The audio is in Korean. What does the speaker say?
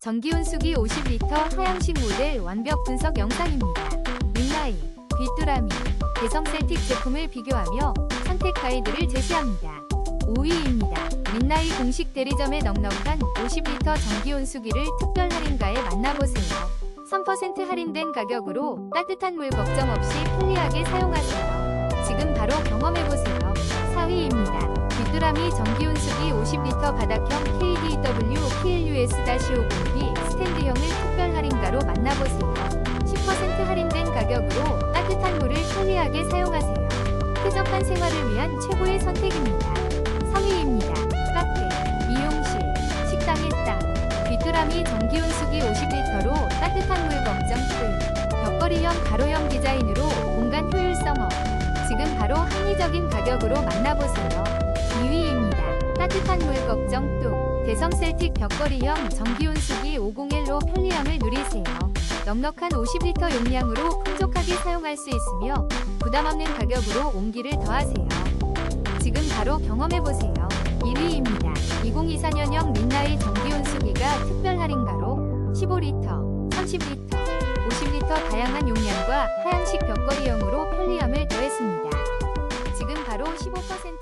전기온수기 50리터 하향식 모델 완벽 분석 영상입니다. 윈라이, 귀뚜라미, 대성 셀틱 제품을 비교하며 선택 가이드를 제시합니다. 5위입니다. 민나이 공식 대리점의 넉넉한 50리터 전기온수기를 특별 할인가에 만나보세요. 3% 할인된 가격으로 따뜻한 물 걱정 없이 편리하게 사용하세요. 지금 바로 경험해보세요. 4위입니다. 귀뚜라미 전기온수기 50리터 바닥형 KDW PLUS-502 스탠드형을 특별 할인가로 만나보세요. 10% 할인된 가격으로 따뜻한 물을 편리하게 사용하세요. 쾌적한 생활을 위한 최고의 선택입니다. 3위입니다. 카페, 미용실, 식당의 땅, 귀뚜라미 전기온수기 50리터로 따뜻한 물 걱정 끝. 벽걸이형 가로형 디자인으로 공간 효율성 업. 지금 바로 합리적인 가격으로 만나보세요. 2위입니다. 따뜻한 물 걱정 뚝. 대성 셀틱 벽걸이형 전기온수기 501로 편리함을 누리세요. 넉넉한 50리터 용량으로 풍족하게 사용할 수 있으며 부담 없는 가격으로 온기를 더하세요. 지금 바로 경험해보세요. 1위입니다. 2024년형 민나이 전기온수기가 특별 할인가로 15리터, 30리터, 50리터 다양한 용량과 하향식 벽걸이형으로 편리함을 더했습니다. 지금 바로 15% 할인